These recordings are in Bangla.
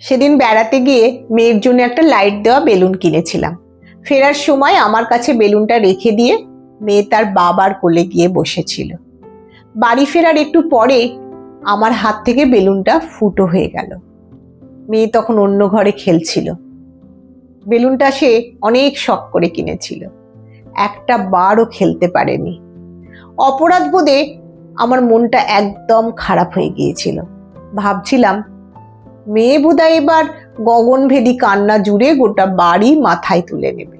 সেদিন বেড়াতে গিয়ে মেয়ের জন্য একটা লাইট দেওয়া বেলুন কিনেছিলাম। ফেরার সময় আমার কাছে বেলুনটা রেখে দিয়ে মেয়ে তার বাবার কোলে গিয়ে বসেছিল। বাড়ি ফেরার একটু পরে আমার হাত থেকে বেলুনটা ফুটো হয়ে গেল। মেয়ে তখন অন্য ঘরে খেলছিল। বেলুনটা সে অনেক শখ করে কিনেছিল। একটা বারও খেলতে পারেনি। অপরাধ বোধে আমার মনটা একদম খারাপ হয়ে গিয়েছিল। ভাবছিলাম মেয়ে বোধহয় এবার গগনভেদী কান্না জুড়ে গোটা বাড়ি মাথায় তুলে নেবে।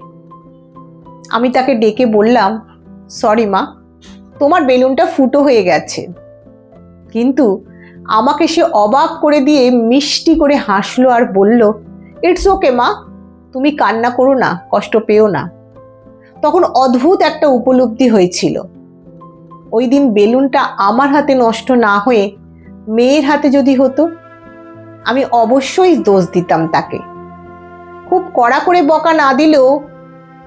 আমি তাকে ডেকে বললাম সরি মা, তোমার বেলুনটা ফুটো হয়ে গেছে। কিন্তু আমাকে সে অবাক করে দিয়ে মিষ্টি করে হাসলো আর বলল ইটস ওকে মা, তুমি কান্না করো না, কষ্ট পেও না। তখন অদ্ভুত একটা উপলব্ধি হয়েছিল। ওই দিন বেলুনটা আমার হাতে নষ্ট না হয়ে মেয়ের হাতে যদি হতো আমি অবশ্যই দোষ দিতাম তাকে। খুব কড়া করে বকা না দিলেও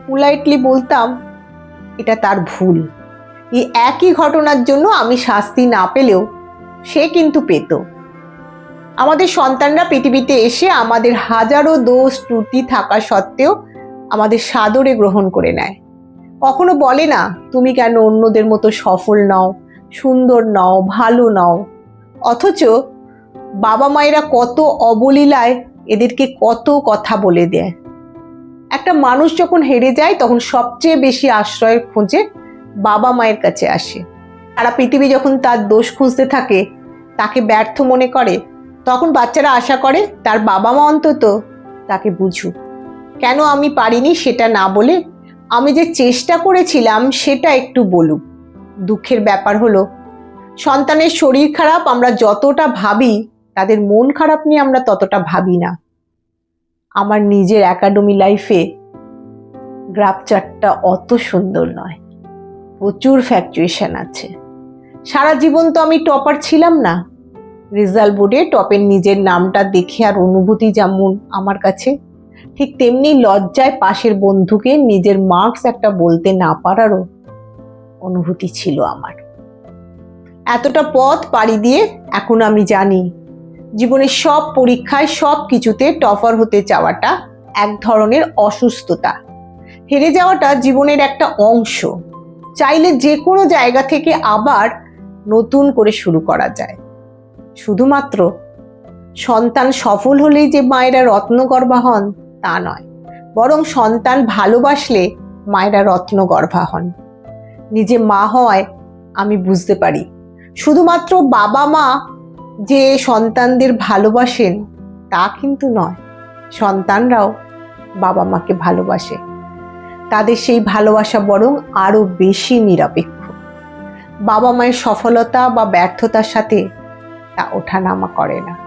পোলাইটলি বলতাম, এটা তার ভুল। এই একই ঘটনার জন্য আমি শাস্তি না পেলেও সে কিন্তু পেত। আমাদের সন্তানরা পৃথিবীতে এসে আমাদের হাজারো দোষ ত্রুটি থাকা সত্ত্বেও আমাদের সাদরে গ্রহণ করে নেয়। কখনো বলে না, তুমি কেন অন্যদের মতো সফল নাও, সুন্দর নাও, ভালো নাও? অথচ বাবা মায়েরা কত অবলীলায় এদেরকে কত কথা বলে দেয়। একটা মানুষ যখন হেরে যায়, তখন সবচেয়ে বেশি আশ্রয়ের খোঁজে বাবা মায়ের কাছে আসে। সারা পৃথিবী যখন তার দোষ খুঁজতে থাকে, তাকে ব্যর্থ মনে করে, তখন বাচ্চারা আশা করে, তার বাবা মা অন্তত তাকে বুঝুক। কেন আমি পারিনি সেটা না বলে, আমি যে চেষ্টা করেছিলাম সেটা একটু বলুক। দুঃখের ব্যাপার হলো, সন্তানের শরীর খারাপ, আমরা যতটা ভাবি তাদের মন খারাপ নিয়ে আমরা ততটা ভাবি না। আমার নিজের একাডেমি লাইফে গ্রাফচারটা অত সুন্দর নয়। প্রচুর ফ্যাকচুয়েশন আছে। সারা জীবন তো আমি টপার ছিলাম না। রেজাল্ট বোর্ডে টপের নিজের নামটা দেখে আর অনুভূতি যেমন আমার কাছে, ঠিক তেমনি লজ্জায় পাশের বন্ধুকে নিজের মার্কস একটা বলতে না পারারও অনুভূতি ছিল আমার। এতটা পথ পাড়ি দিয়ে এখন আমি জানি জীবনের সব পরীক্ষায় সব কিছুতে টপার হতে চাওয়াটা এক ধরনের অসুস্থতা। হেরে যাওয়াটা জীবনের একটা অংশ। চাইলে যে কোনো জায়গা থেকে আবার নতুন করে শুরু করা যায়। শুধুমাত্র সন্তান সফল হলেই যে মায়েরা রত্নগর্ভা হন, তা নয়। বরং সন্তান ভালোবাসলে মায়েরা রত্নগর্ভা হন। নিজে মা হয় আমি বুঝতে পারি। শুধুমাত্র বাবা মা যে সন্তানদের ভালোবাসেন, তা কিন্তু নয়। সন্তানরাও বাবা মাকে ভালোবাসে। তাদের সেই ভালোবাসা বরং আরও বেশি নিরপেক্ষ। বাবা মায়ের সফলতা বা ব্যর্থতার সাথে তা ওঠানামা করে না।